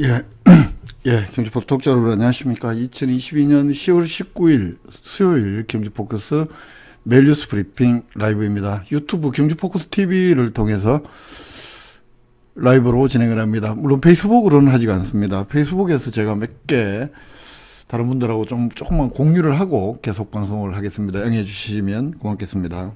예, 예, 경주포 독자 여러분 안녕하십니까. 2022년 10월 19일 수요일 경주포커스 멜뉴스 브리핑 라이브입니다. 유튜브 경주포커스 TV를 통해서 라이브로 진행을 합니다. 물론 페이스북으로는 하지가 않습니다. 페이스북에서 제가 몇 개 다른 분들하고 좀 조금만 공유를 하고 계속 방송을 하겠습니다. 응해 주시면 고맙겠습니다.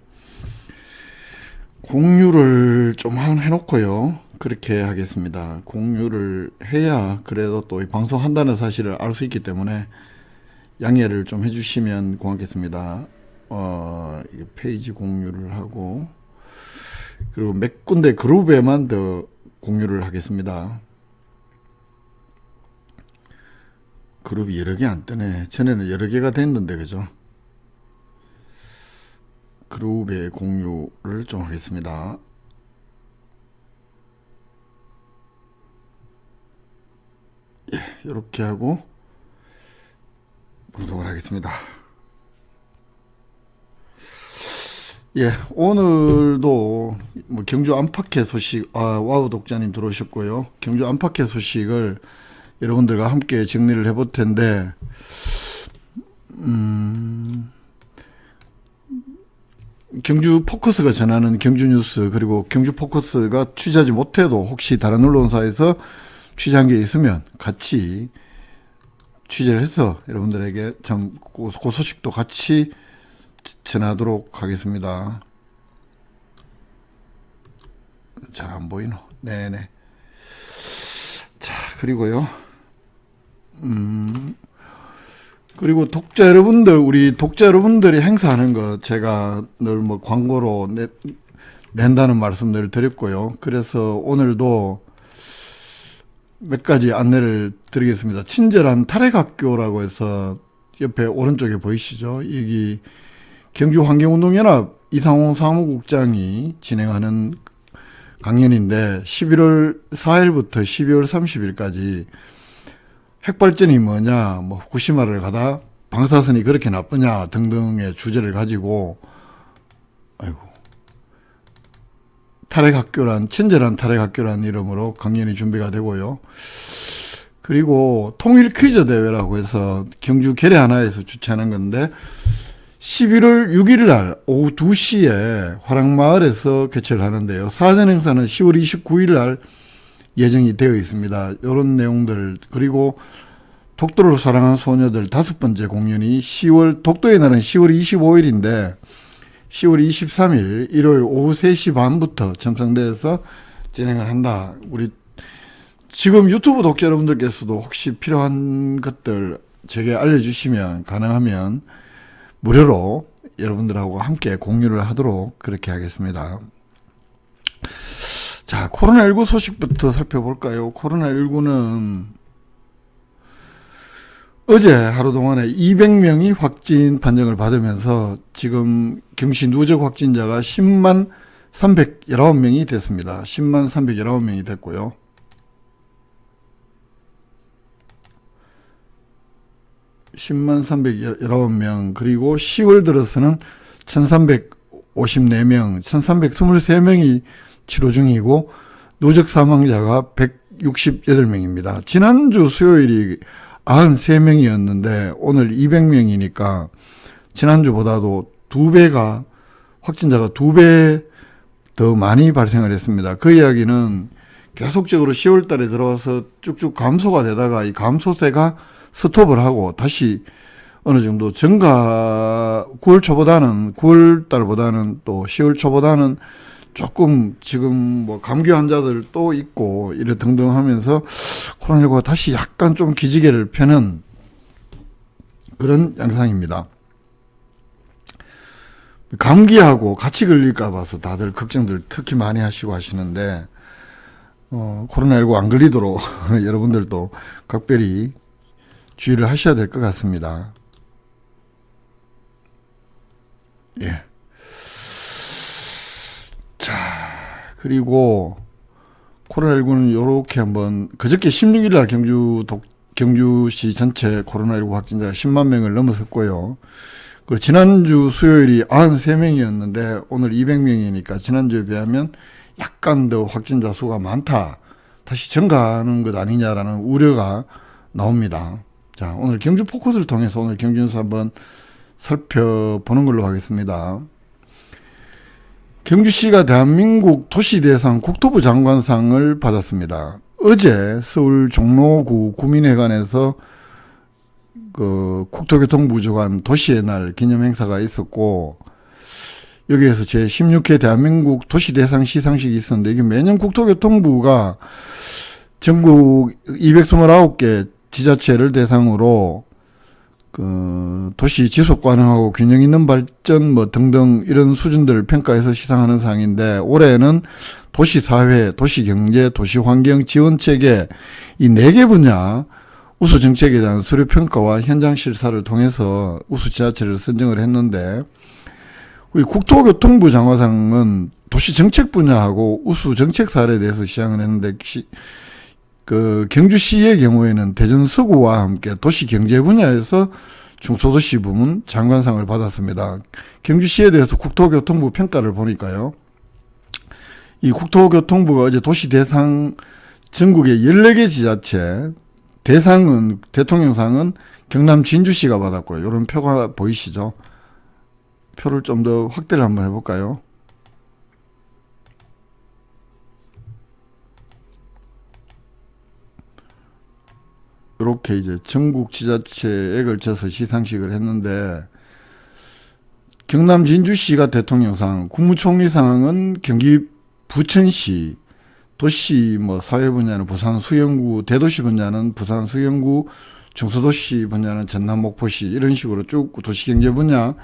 공유를 좀 한- 해놓고요. 그렇게 하겠습니다. 공유를 해야 그래도 또 이 방송한다는 사실을 알 수 있기 때문에 양해를 좀 해주시면 고맙겠습니다. 어, 페이지 공유를 하고 그리고 몇 군데 그룹에만 더 공유를 하겠습니다. 그룹이 여러 개 안 뜨네. 전에는 여러 개가 됐는데 그죠? 그룹의 공유를 좀 하겠습니다. 예, 이렇게 하고 방송을 하겠습니다. 예, 오늘도 뭐 경주 안팎의 소식, 아, 와우 독자님 들어오셨고요. 경주 안팎의 소식을 여러분들과 함께 정리를 해볼 텐데, 음, 경주 포커스가 전하는 경주 뉴스 그리고 경주 포커스가 취재하지 못해도 혹시 다른 언론사에서 취재한 게 있으면 같이 취재를 해서 여러분들에게 참 그 소식도 같이 전하도록 하겠습니다. 잘 안 보이노? 네네. 자 그리고요. 음. 그리고 독자 여러분들, 우리 독자 여러분들이 행사하는 거 제가 늘 뭐 광고로 내, 낸다는 말씀 늘 드렸고요. 그래서 오늘도 몇 가지 안내를 드리겠습니다. 친절한 탈핵학교라고 해서 옆에 오른쪽에 보이시죠? 여기 경주 환경운동연합 이상호 사무국장이 진행하는 강연인데 11월 4일부터 12월 30일까지 핵발전이 뭐냐, 뭐 후쿠시마를 가다 방사선이 그렇게 나쁘냐 등등의 주제를 가지고 탈핵학교란 친절한 탈핵학교란 이름으로 강연이 준비가 되고요. 그리고 통일 퀴즈 대회라고 해서 경주 계례 하나에서 주최하는 건데 11월 6일 날 오후 2시에 화랑마을에서 개최를 하는데요. 사전 행사는 10월 29일 날 예정이 되어 있습니다. 이런 내용들 그리고 독도를 사랑한 소녀들 다섯 번째 공연이 10월 독도의 날은 10월 25일인데 10월 23일 일요일 오후 3시 반부터 첨성대에서 진행을 한다. 우리 지금 유튜브 독자 여러분들께서도 혹시 필요한 것들 제게 알려주시면 가능하면 무료로 여러분들하고 함께 공유를 하도록 그렇게 하겠습니다. 자, 코로나19 소식부터 살펴볼까요? 코로나19는 어제 하루 동안에 200명이 확진 판정을 받으면서 지금 경시 누적 확진자가 10만 319명이 됐습니다. 10만 319명이 됐고요. 십만 319명, 그리고 10월 들어서는 1354명, 1323명이 치료 중이고, 누적 사망자가 168명입니다. 지난주 수요일이 93명이었는데, 오늘 200명이니까, 지난주보다도 두 배가, 확진자가 두 배 더 많이 발생을 했습니다. 그 이야기는 계속적으로 10월 달에 들어와서 쭉쭉 감소가 되다가 이 감소세가 스톱을 하고 다시 어느 정도 증가 9월 초보다는 9월 달보다는 또 10월 초보다는 조금 지금 뭐 감기 환자들 또 있고 이래 등등 하면서 코로나19가 다시 약간 좀 기지개를 펴는 그런 양상입니다. 감기하고 같이 걸릴까 봐서 다들 걱정들 특히 많이 하시고 하시는데 어, 코로나19 안 걸리도록 여러분들도 각별히 주의를 하셔야 될 것 같습니다. 예. 자, 그리고 코로나19는 요렇게 한번 그저께 16일 날 경주 독, 경주시 전체 코로나19 확진자가 10만 명을 넘어섰고요. 그리고 지난주 수요일이 93명이었는데 오늘 200명이니까 지난주에 비하면 약간 더 확진자 수가 많다. 다시 증가하는 것 아니냐라는 우려가 나옵니다. 자, 오늘 경주 포커스를 통해서 오늘 경주에서 한번 살펴보는 걸로 하겠습니다. 경주시가 대한민국 도시대상 국토부 장관상을 받았습니다. 어제 서울 종로구 구민회관에서 그 국토교통부 주관 도시의 날 기념 행사가 있었고 여기에서 제 16회 대한민국 도시대상 시상식이 있었는데 이게 매년 국토교통부가 전국 229개 지자체를 대상으로 그 도시 지속 가능하고 균형 있는 발전 뭐 등등 이런 수준들을 평가해서 시상하는 상인데 올해는 도시 사회, 도시 경제, 도시 환경 지원 체계 이 네 개 분야 우수 정책에 대한 수료 평가와 현장 실사를 통해서 우수 지자체를 선정을 했는데 우리 국토교통부 장관상은 도시 정책 분야하고 우수 정책 사례에 대해서 시향을 했는데 시- 그 경주시의 경우에는 대전 서구와 함께 도시 경제 분야에서 중소도시 부문 장관상을 받았습니다. 경주시에 대해서 국토교통부 평가를 보니까요. 이 국토교통부가 어제 도시 대상 전국의 14개 지자체 대상은 대통령상은 경남 진주시가 받았고요. 이런 표가 보이시죠? 표를 좀 더 확대를 한번 해볼까요? 이렇게 이제 전국 지자체에 걸쳐서 시상식을 했는데 경남 진주시가 대통령상, 국무총리상은 경기 부천시, 도시 뭐 사회 분야는 부산 수영구, 대도시 분야는 부산 수영구, 중소도시 분야는 전남 목포시 이런 식으로 쭉 도시경제 분야,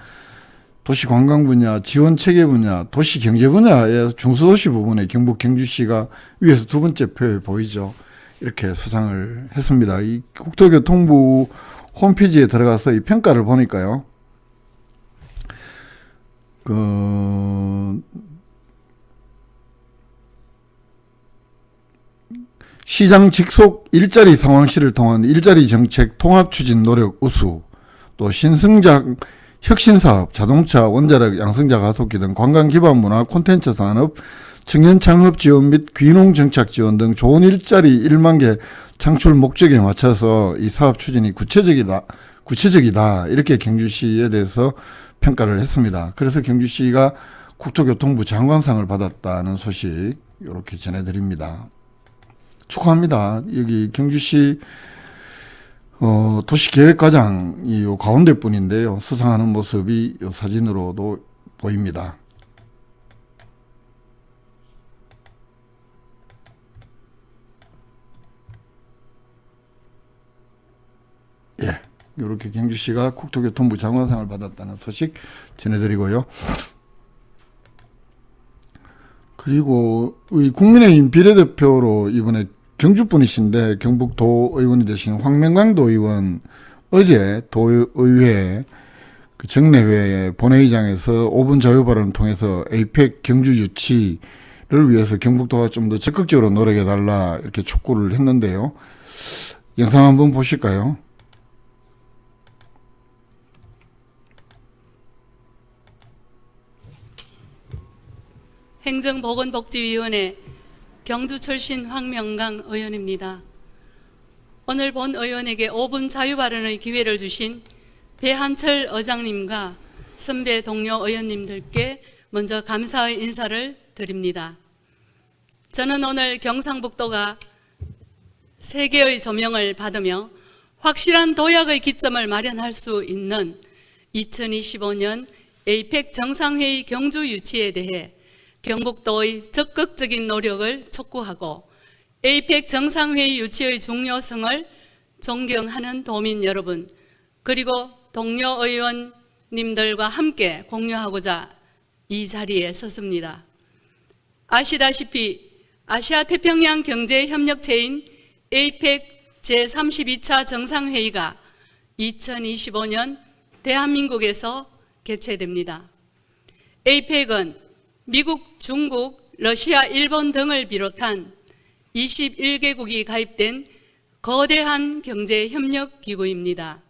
도시관광 분야, 지원 체계 분야, 도시경제 분야의 중소도시 부분에 경북 경주시가 위에서 두 번째 표에 보이죠. 이렇게 수상을 했습니다. 이 국토교통부 홈페이지에 들어가서 이 평가를 보니까요. 그 시장 직속 일자리 상황실을 통한 일자리 정책 통합 추진 노력 우수, 또 신승작 혁신사업, 자동차, 원자력, 양성자 가속기 등 관광 기반 문화 콘텐츠 산업, 청년 창업 지원 및 귀농 정착 지원 등 좋은 일자리 1만 개 창출 목적에 맞춰서 이 사업 추진이 구체적이다, 구체적이다 이렇게 경주시에 대해서 평가를 했습니다. 그래서 경주시가 국토교통부 장관상을 받았다는 소식 이렇게 전해드립니다. 축하합니다. 여기 경주시 어, 도시계획과장이 요 가운데 분인데요. 수상하는 모습이 요 사진으로도 보입니다. 예. 이렇게 경주시가 국토교통부 장관상을 받았다는 소식 전해드리고요. 그리고 우리 국민의힘 비례대표로 이번에 경주 분이신데 경북도 의원이 되신 황명광도 의원 어제 도의회 그 정례회 본회의장에서 5분 자유 발언을 통해서 에이펙 경주 유치를 위해서 경북도가 좀 더 적극적으로 노력해 달라 이렇게 촉구를 했는데요. 영상 한번 보실까요? 행정보건복지위원회 경주 출신 황명강 의원입니다. 오늘 본 의원에게 5분 자유 발언의 기회를 주신 배한철 의장님과 선배 동료 의원님들께 먼저 감사의 인사를 드립니다. 저는 오늘 경상북도가 세계의 조명을 받으며 확실한 도약의 기점을 마련할 수 있는 2025년 에이펙 정상회의 경주 유치에 대해 경북도의 적극적인 노력을 촉구하고 에이펙 정상회의 유치의 중요성을 존경하는 도민 여러분 그리고 동료 의원님들과 함께 공유하고자 이 자리에 섰습니다. 아시다시피 아시아 태평양 경제협력체인 에이펙 제32차 정상회의가 2025년 대한민국에서 개최됩니다. 에이펙은 미국, 중국, 러시아, 일본 등을 비롯한 21개국이 가입된 거대한 경제 협력 기구입니다.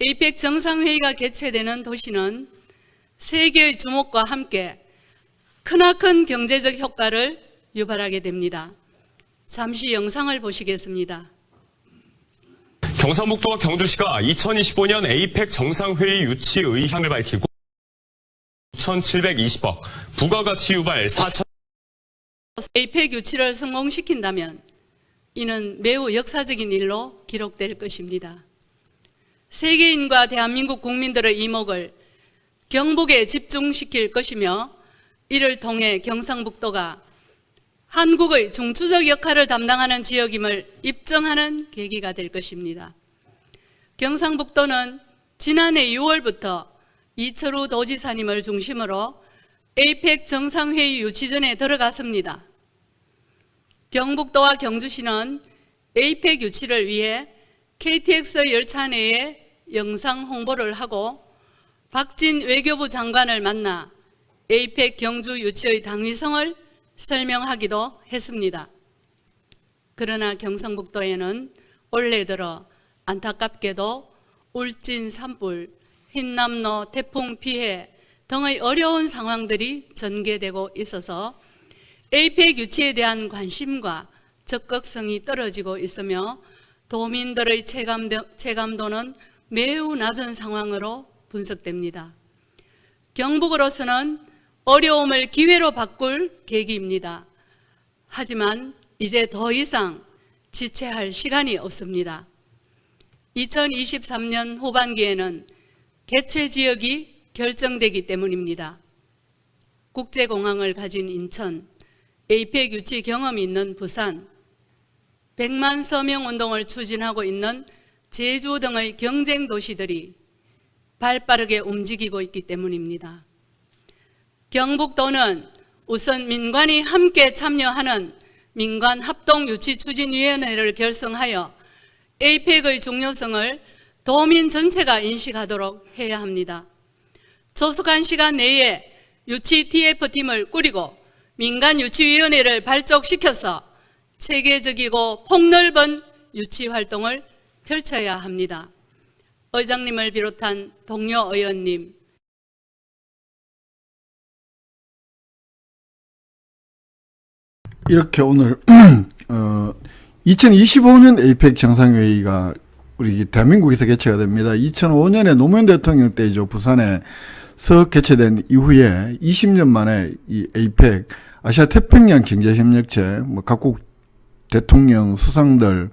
에이펙 정상회의가 개최되는 도시는 세계의 주목과 함께 크나큰 경제적 효과를 유발하게 됩니다. 잠시 영상을 보시겠습니다. 경상북도와 경주시가 2025년 에이펙 정상회의 유치 의향을 밝히고 5,720억, 부가가치 유발 4천 에이펙 유치를 성공시킨다면 이는 매우 역사적인 일로 기록될 것입니다. 세계인과 대한민국 국민들의 이목을 경북에 집중시킬 것이며 이를 통해 경상북도가 한국의 중추적 역할을 담당하는 지역임을 입증하는 계기가 될 것입니다. 경상북도는 지난해 6월부터 이철우 도지사님을 중심으로 에이펙 정상회의 유치전에 들어갔습니다. 경북도와 경주시는 에이펙 유치를 위해 KTX 열차 내에 영상 홍보를 하고 박진 외교부 장관을 만나 에이펙 경주 유치의 당위성을 설명하기도 했습니다. 그러나 경상북도에는 올해 들어 안타깝게도 울진 산불, 흰남노 태풍 피해 등의 어려운 상황들이 전개되고 있어서 에이펙 유치에 대한 관심과 적극성이 떨어지고 있으며 도민들의 체감도, 체감도는 매우 낮은 상황으로 분석됩니다. 경북으로서는 어려움을 기회로 바꿀 계기입니다. 하지만 이제 더 이상 지체할 시간이 없습니다. 2023년 후반기에는 개최 지역이 결정되기 때문입니다. 국제공항을 가진 인천, 에이펙 유치 경험이 있는 부산, 100만 서명 운동을 추진하고 있는 제주 등의 경쟁 도시들이 발빠르게 움직이고 있기 때문입니다. 경북도는 우선 민관이 함께 참여하는 민관 합동 유치 추진위원회를 결성하여 에이펙의 중요성을 도민 전체가 인식하도록 해야 합니다. 조속한 시간 내에 유치 TF팀을 꾸리고 민간 유치위원회를 발족시켜서 체계적이고 폭넓은 유치 활동을 펼쳐야 합니다. 의장님을 비롯한 동료 의원님, 이렇게 오늘 어, 2025년 에이펙 정상회의가 우리 대한민국에서 개최가 됩니다. 2005년에 노무현 대통령 때죠 부산에 서 개최된 이후에 20년 만에 이 에이펙 아시아 태평양 경제협력체 뭐 각국 대통령 수상들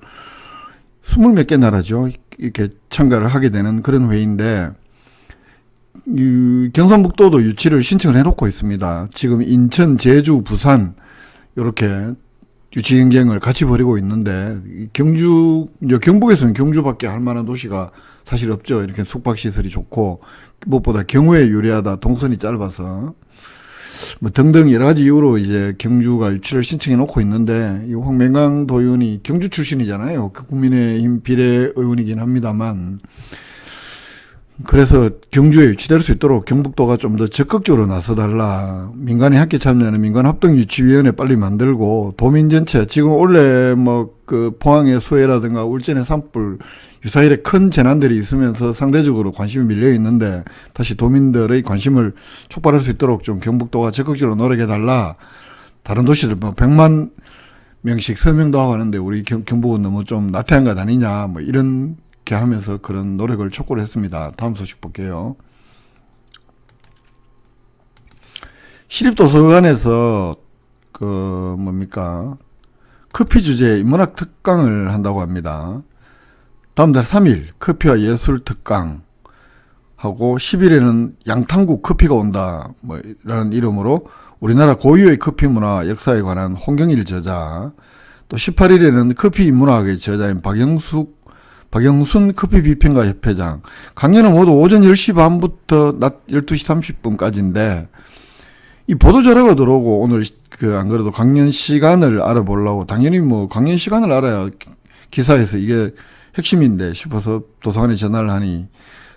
스물 몇 개 나라죠 이렇게 참가를 하게 되는 그런 회의인데 이 경상북도도 유치를 신청을 해놓고 있습니다. 지금 인천, 제주, 부산 이렇게 유치 경쟁을 같이 벌이고 있는데 이 경주 이제 경북에서는 경주밖에 할 만한 도시가 사실 없죠. 이렇게 숙박 시설이 좋고 무엇보다 경우에 유리하다. 동선이 짧아서 뭐 등등 여러 가지 이유로 이제 경주가 유치를 신청해 놓고 있는데 이 황명강 도의원이 경주 출신이잖아요. 그 국민의힘 비례 의원이긴 합니다만 그래서 경주에 유치될 수 있도록 경북도가 좀 더 적극적으로 나서달라. 민간이 함께 참여하는 민간합동유치위원회 빨리 만들고 도민 전체 지금 원래 뭐 그 포항의 수해라든가 울진의 산불 유사일에 큰 재난들이 있으면서 상대적으로 관심이 밀려 있는데 다시 도민들의 관심을 촉발할 수 있도록 좀 경북도가 적극적으로 노력해 달라. 다른 도시들 뭐 100만 명씩 서명도 하고 하는데 우리 경, 경북은 너무 좀 나태한 것 아니냐 뭐 이런 게 하면서 그런 노력을 촉구를 했습니다. 다음 소식 볼게요. 시립도서관에서 그 뭡니까 커피 주제 인문학 특강을 한다고 합니다. 다음 달 3일 커피와 예술 특강 하고 10일에는 양탕국 커피가 온다 뭐라는 이름으로 우리나라 고유의 커피 문화 역사에 관한 홍경일 저자 또 18일에는 커피 문학의 저자인 박영숙 박영순 커피 비평가 협회장. 강연은 모두 오전 10시 반부터 낮 12시 30분까지인데 이 보도 자료가 들어오고 오늘 그 안 그래도 강연 시간을 알아보려고 당연히 뭐 강연 시간을 알아야 기사에서 이게 핵심인데 싶어서 도서관에 전화를 하니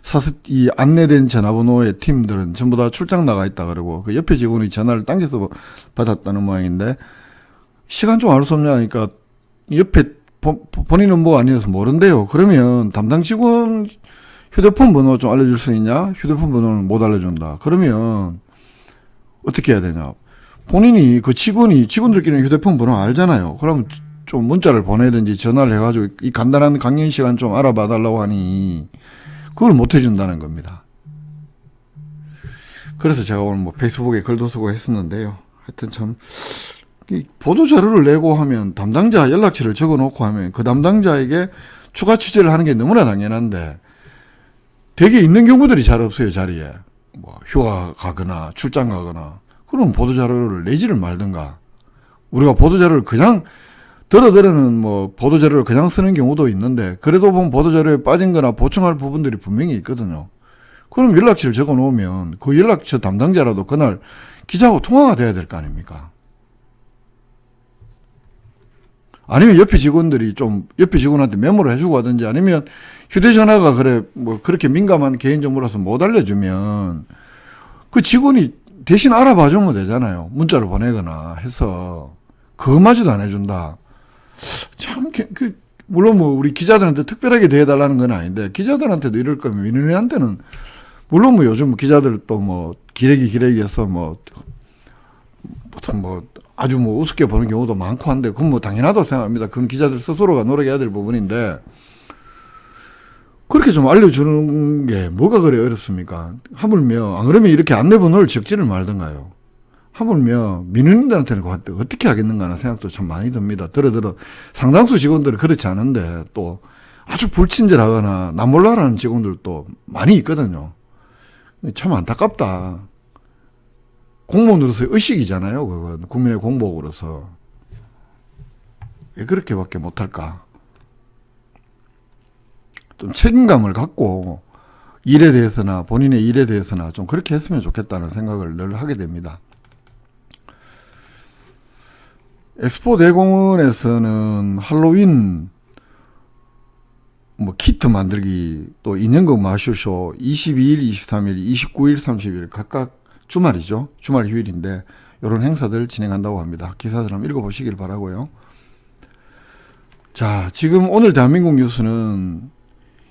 사스 이 안내된 전화번호의 팀들은 전부 다 출장 나가 있다 그러고 그 옆에 직원이 전화를 당겨서 받았다는 모양인데 시간 좀 알 수 없냐 하니까 옆에 본- 본인은 뭐 아니어서 모른대요. 그러면 담당 직원 휴대폰 번호 좀 알려줄 수 있냐? 휴대폰 번호는 못 알려준다. 그러면 어떻게 해야 되냐? 본인이 그 직원이 직원들끼리는 휴대폰 번호 알잖아요. 그러면 좀 문자를 보내든지 전화를 해가지고 이 간단한 강연 시간 좀 알아봐 달라고 하니 그걸 못 해준다는 겁니다. 그래서 제가 오늘 뭐 페이스북에 글도 쓰고 했었는데요. 하여튼 참, 이 보도 자료를 내고 하면 담당자 연락처를 적어 놓고 하면 그 담당자에게 추가 취재를 하는 게 너무나 당연한데 되게 있는 경우들이 잘 없어요, 자리에. 뭐 휴가 가거나 출장 가거나. 그럼 보도 자료를 내지를 말든가. 우리가 보도 자료를 그냥 들어들어는 뭐 보도 자료를 그냥 쓰는 경우도 있는데 그래도 보면 보도 자료에 빠진 거나 보충할 부분들이 분명히 있거든요. 그럼 연락처를 적어 놓으면 그 연락처 담당자라도 그날 기자하고 통화가 돼야 될 거 아닙니까? 아니면 옆에 직원들이 좀 옆에 직원한테 메모를 해주고 하든지 아니면 휴대전화가 그래 뭐 그렇게 민감한 개인정보라서 못 알려주면 그 직원이 대신 알아봐 주면 되잖아요. 문자를 보내거나 해서 그것마저도 안 해준다. 참, 그, 그, 물론 뭐 우리 기자들한테 특별하게 대해달라는 건 아닌데 기자들한테도 이럴 거면 민원인한테는 물론 뭐 요즘 기자들 또 뭐 기레기 기레기해서 뭐 무슨 뭐 아주 뭐 우습게 보는 경우도 많고 한데 그건 뭐 당연하다고 생각합니다. 그건 기자들 스스로가 노력해야 될 부분인데 그렇게 좀 알려주는 게 뭐가 그래 어렵습니까? 하물며 안 그러면 이렇게 안내번호를 적지를 말든가요. 하물며 민원인들한테는 그한테 어떻게 하겠는가 하는 생각도 참 많이 듭니다. 들어 들어 상당수 직원들은 그렇지 않은데 또 아주 불친절하거나 남몰라라는 직원들도 많이 있거든요. 참 안타깝다. 공무원으로서의 의식이잖아요. 그건 국민의 공복으로서 왜 그렇게밖에 못할까? 좀 책임감을 갖고 일에 대해서나 본인의 일에 대해서나 좀 그렇게 했으면 좋겠다는 생각을 늘 하게 됩니다. 엑스포 대공원에서는 할로윈 뭐 키트 만들기 또 인형극 마쇼쇼 22일, 23일, 29일, 30일 각각 주말이죠. 주말 휴일인데 이런 행사들 진행한다고 합니다. 기사들 읽어보시길 바라고요. 자, 지금 오늘 대한민국 뉴스는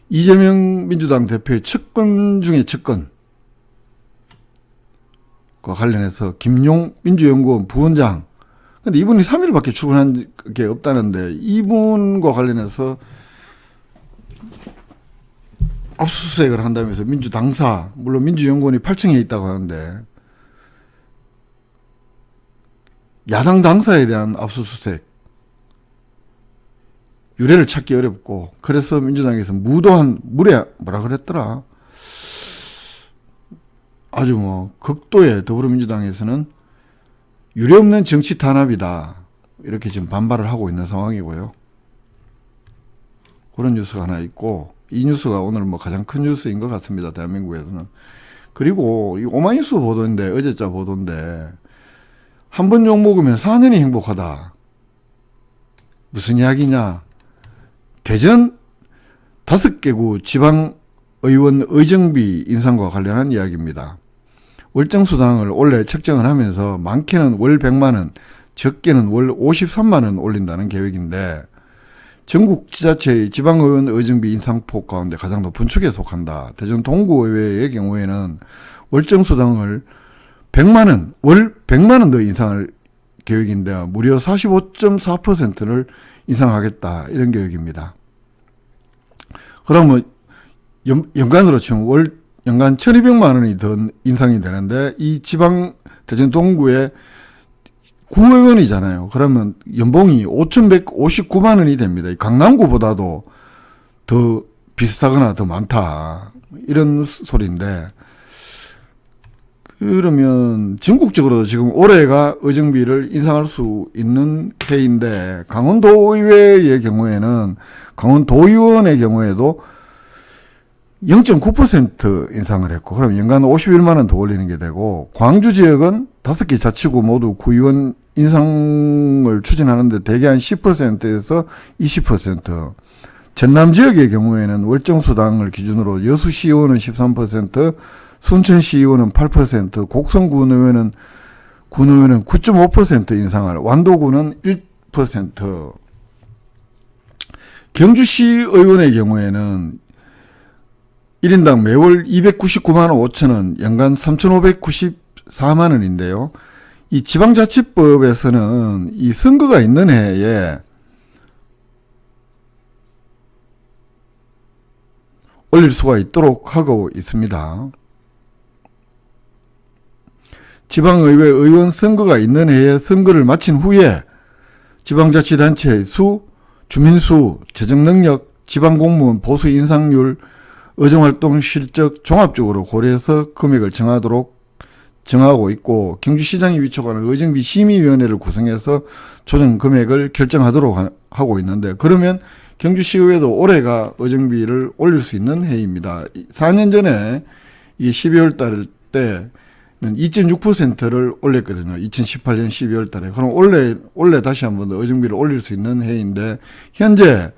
이재명 민주당 대표의 측근 중에 측근 과 관련해서 김용 민주연구원 부원장 근데 이분이 3일밖에 출근한 게 없다는데 이분과 관련해서 압수수색을 한다면서 민주당사 물론 민주연구원이 8층에 있다고 하는데 야당 당사에 대한 압수수색 유례를 찾기 어렵고 그래서 민주당에서 무도한 무례 뭐라 그랬더라 아주 뭐 극도의 더불어민주당에서는 유례 없는 정치 탄압이다 이렇게 지금 반발을 하고 있는 상황이고요. 그런 뉴스가 하나 있고 이 뉴스가 오늘 뭐 가장 큰 뉴스인 것 같습니다. 대한민국에서는 그리고 이 오마이뉴스 보도인데 어제자 보도인데 한 번 욕 먹으면 4년이 행복하다. 무슨 이야기냐? 대전 다섯 개구 지방 의원 의정비 인상과 관련한 이야기입니다. 월정 수당을 원래 책정을 하면서 많게는 월 100만 원, 적게는 월 53만 원 올린다는 계획인데 전국 지자체의 지방의원 의정비 인상폭 가운데 가장 높은 축에 속한다. 대전 동구의회의 경우에는 월정수당을 100만 원, 월 100만 원 더 인상할 계획인데 무려 45.4%를 인상하겠다 이런 계획입니다. 그러면 연, 연간으로 치면 월 연간 1,200만 원이 더 인상이 되는데 이 지방 대전 동구에 구의원이잖아요. 그러면 연봉이 5,159만 원이 됩니다. 이 강남구보다도 더 비슷하거나 더 많다. 이런 소리인데 그러면 전국적으로 지금 올해가 의정비를 인상할 수 있는 해인데 강원도의회의 경우에는 강원도의원의 경우에도 0.9% 인상을 했고 그럼 연간 51만 원 더 올리는 게 되고 광주 지역은 다섯 개 자치구 모두 구의원 인상을 추진하는데 대개 한 10%에서 20% 전남 지역의 경우에는 월정수당을 기준으로 여수시의원은 13%, 순천시의원은 8%, 곡성군의회는 군의회는 9.5% 인상을, 완도군은 1%, 경주시 의원의 경우에는 1인당 매월 299만 5천 원, 연간 3,594만 원인데요. 이 지방자치법에서는 이 선거가 있는 해에 올릴 수가 있도록 하고 있습니다. 지방의회 의원 선거가 있는 해에 선거를 마친 후에 지방자치단체의 수, 주민수, 재정능력, 지방공무원 보수 인상률, 의정활동 실적 종합적으로 고려해서 금액을 정하도록 정하고 있고 경주시장이 위촉하는 의정비 심의위원회를 구성해서 조정 금액을 결정하도록 하- 하고 있는데 그러면 경주시의회도 올해가 의정비를 올릴 수 있는 해입니다. 4년 전에 이 12월 달 때는 2.6%를 올렸거든요. 2018년 12월 달에. 그럼 올해 올해 다시 한번 더 의정비를 올릴 수 있는 해인데 현재 여-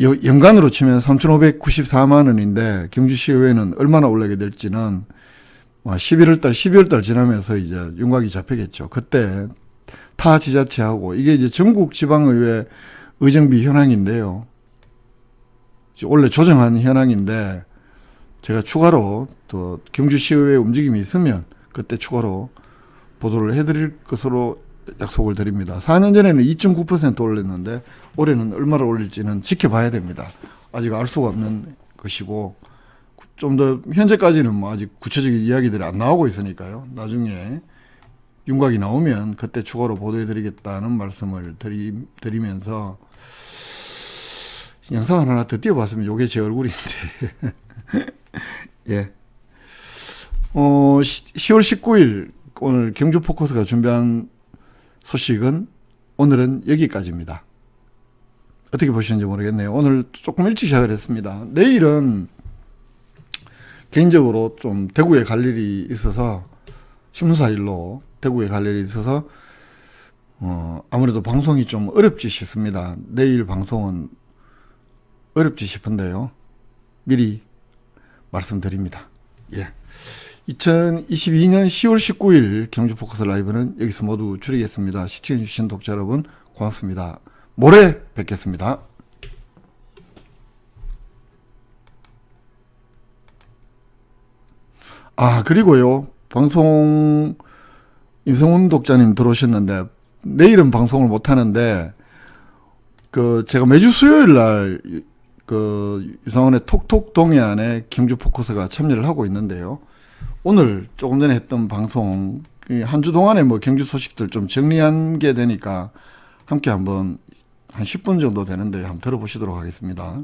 연간으로 치면 3,594만 원인데 경주시의회는 얼마나 올리게 될지는 11월 달, 12월 달 지나면서 이제 윤곽이 잡히겠죠. 그때 타 지자체하고 이게 이제 전국 지방의회 의정비 현황인데요. 원래 조정한 현황인데 제가 추가로 또 경주시의회 움직임이 있으면 그때 추가로 보도를 해드릴 것으로 약속을 드립니다. 4년 전에는 2.9% 올렸는데 올해는 얼마를 올릴지는 지켜봐야 됩니다. 아직 알 수가 없는 것이고 좀 더 현재까지는 뭐 아직 구체적인 이야기들이 안 나오고 있으니까요. 나중에 윤곽이 나오면 그때 추가로 보도해드리겠다는 말씀을 드리, 드리면서 영상을 하나 더 띄워봤으면 요게 제 얼굴인데 예. 어, 10월 19일 오늘 경주 포커스가 준비한 소식은 오늘은 여기까지입니다. 어떻게 보시는지 모르겠네요. 오늘 조금 일찍 시작을 했습니다. 내일은 개인적으로 좀 대구에 갈 일이 있어서 신문사 일로 대구에 갈 일이 있어서 어, 아무래도 방송이 좀 어렵지 싶습니다. 내일 방송은 어렵지 싶은데요. 미리 말씀드립니다. 예. 2022년 10월 19일 경주 포커스 라이브는 여기서 모두 줄이겠습니다. 시청해주신 독자 여러분 고맙습니다. 모레 뵙겠습니다. 아, 그리고요, 방송, 임성훈 독자님 들어오셨는데, 내일은 방송을 못 하는데, 그, 제가 매주 수요일 날, 그, 유상원의 톡톡 동해안에 경주 포커스가 참여를 하고 있는데요. 오늘 조금 전에 했던 방송, 한 주 동안에 뭐 경주 소식들 좀 정리한 게 되니까, 함께 한번, 한 10분 정도 되는데, 한번 들어보시도록 하겠습니다.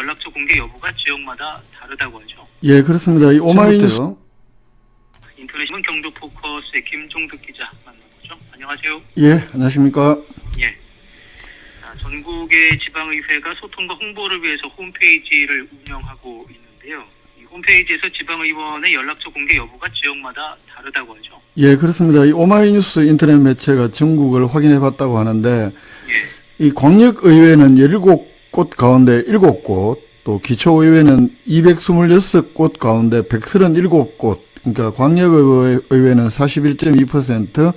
연락처 공개 여부가 지역마다 다르다고 하죠. 예, 그렇습니다. 이 오마이뉴스, 인터넷 신문 경도 포커스의 김종득 기자 만나보죠. 안녕하세요. 예, 안녕하십니까. 예. 자, 전국의 지방의회가 소통과 홍보를 위해서 홈페이지를 운영하고 있는데요. 이 홈페이지에서 지방의원의 연락처 공개 여부가 지역마다 다르다고 하죠. 예, 그렇습니다. 이 오마이뉴스 인터넷 매체가 전국을 확인해 봤다고 하는데, 예. 이 광역의회는 17곳 가운데 7곳, 또 기초의회는 226곳 가운데 137곳, 그러니까 광역의회는 41.2%,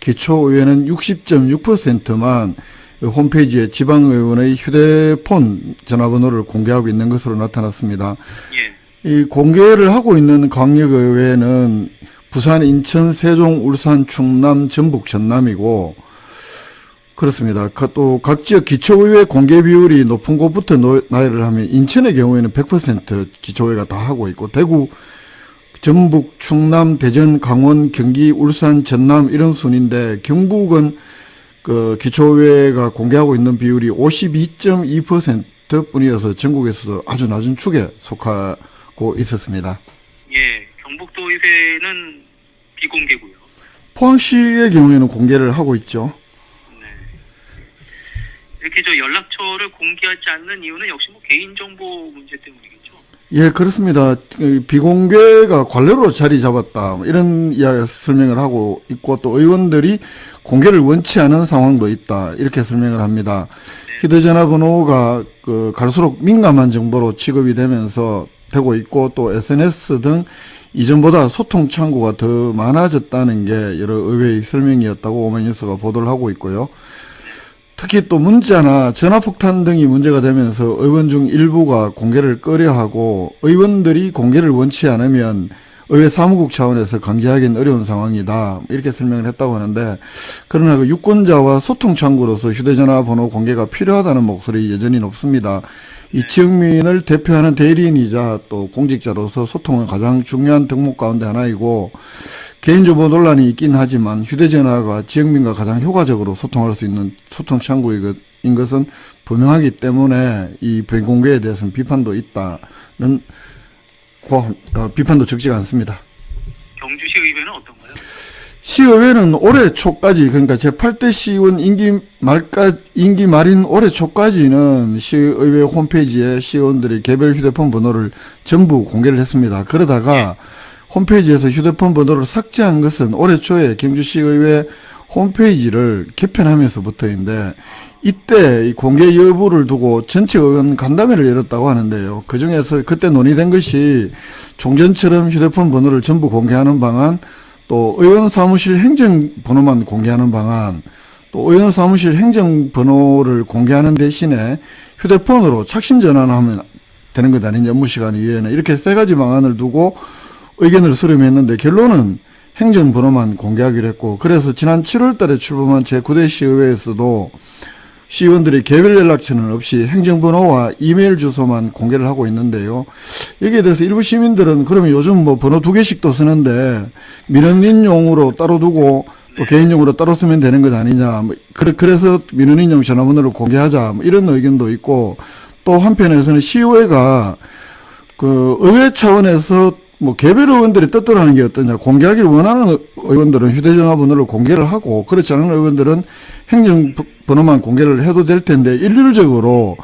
기초의회는 60.6%만 홈페이지에 지방의원의 휴대폰 전화번호를 공개하고 있는 것으로 나타났습니다. 예. 이 공개를 하고 있는 광역의회는 부산, 인천, 세종, 울산, 충남, 전북, 전남이고 그렇습니다. 가- 또각 지역 기초의회 공개 비율이 높은 곳부터 노- 나열을 하면 인천의 경우에는 100% 기초의회가 다 하고 있고 대구, 전북, 충남, 대전, 강원, 경기, 울산, 전남 이런 순인데 경북은 그 기초의회가 공개하고 있는 비율이 52.2% 뿐이어서 전국에서도 아주 낮은 축에 속하 고 있었습니다. 예. 경북도 의회는 비공개고요. 포항시의 경우에는 공개를 하고 있죠. 네. 이렇게 저 연락처를 공개하지 않는 이유는 역시 뭐 개인정보 문제 때문이겠죠. 예, 그렇습니다. 그 비공개가 관례로 자리 잡았다. 뭐 이런 이야기 설명을 하고 있고 또 의원들이 공개를 원치 않은 상황도 있다. 이렇게 설명을 합니다. 휴대전화 번호가 그 갈수록 민감한 정보로 취급이 되면서 되고 있고 또 SNS 등 이전보다 소통 창구가 더 많아졌다는 게 여러 의회의 설명이었다고 오마이뉴스가 보도를 하고 있고요. 특히 또 문자나 전화폭탄 등이 문제가 되면서 의원 중 일부가 공개를 꺼려하고 의원들이 공개를 원치 않으면 의회 사무국 차원에서 강제하기는 어려운 상황이다. 이렇게 설명을 했다고 하는데, 그러나 그 유권자와 소통 창구로서 휴대전화 번호 공개가 필요하다는 목소리 여전히 높습니다. 이 지역민을 대표하는 대리인이자 또 공직자로서 소통은 가장 중요한 덕목 가운데 하나이고, 개인정보 논란이 있긴 하지만 휴대전화가 지역민과 가장 효과적으로 소통할 수 있는 소통 창구인 것은 분명하기 때문에 이 비공개에 대해서는 비판도 있다는 고- 어, 비판도 적지가 않습니다. 경주시 의회는 어떤가요? 시의회는 올해 초까지 그러니까 제 8대 시의원 임기 말까 임기 말인 올해 초까지는 시의회 홈페이지에 시의원들이 개별 휴대폰 번호를 전부 공개를 했습니다. 그러다가 홈페이지에서 휴대폰 번호를 삭제한 것은 올해 초에 경주시의회 홈페이지를 개편하면서부터인데 이때 이 공개 여부를 두고 전체 의원 간담회를 열었다고 하는데요. 그 중에서 그때 논의된 것이 종전처럼 휴대폰 번호를 전부 공개하는 방안, 또 의원 사무실 행정 번호만 공개하는 방안, 또 의원 사무실 행정 번호를 공개하는 대신에 휴대폰으로 착신 전환하면 되는 것 아니냐 업무 시간 이외에는 이렇게 세 가지 방안을 두고 의견을 수렴했는데 결론은 행정 번호만 공개하기로 했고 그래서 지난 7월 달에 출범한 제 9대 시의회에서도 시의원들이 개별 연락처는 없이 행정번호와 이메일 주소만 공개를 하고 있는데요. 여기에 대해서 일부 시민들은 그러면 요즘 뭐 번호 두 개씩도 쓰는데 민원인용으로 따로 두고 또 개인용으로 따로 쓰면 되는 것 아니냐. 뭐 그래- 그래서 민원인용 전화번호를 공개하자. 뭐 이런 의견도 있고 또 한편에서는 시의회가 그 의회 차원에서 뭐 개별 의원들이 뜻대로하는 게 어떠냐 공개하기를 원하는 의원들은 휴대전화 번호를 공개를 하고 그렇지 않은 의원들은 행정 번호만 공개를 해도 될 텐데 일률적으로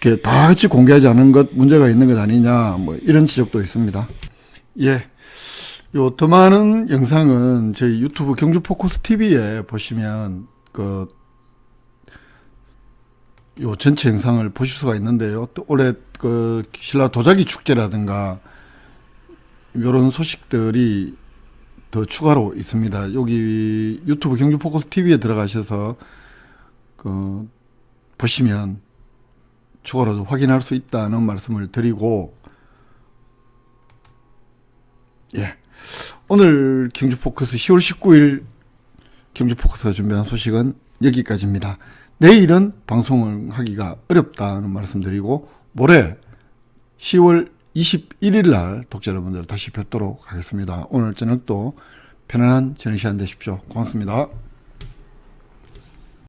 이렇게 다 같이 공개하지 않은 것 문제가 있는 것 아니냐 뭐 이런 지적도 있습니다. 예. 요 더 많은 영상은 저희 유튜브 경주 포커스 TV에 보시면 그 요 전체 영상을 보실 수가 있는데요. 또 올해 그 신라 도자기 축제라든가 이런 소식들이 더 추가로 있습니다. 여기 유튜브 경주 포커스 TV에 들어가셔서 그 보시면 추가로 확인할 수 있다는 말씀을 드리고 예. 오늘 경주 포커스 10월 19일 경주 포커스가 준비한 소식은 여기까지입니다. 내일은 방송을 하기가 어렵다는 말씀드리고 모레 10월 21일 날 독자 여러분들 다시 뵙도록 하겠습니다. 오늘 저녁도 편안한 저녁 시간 되십시오. 고맙습니다.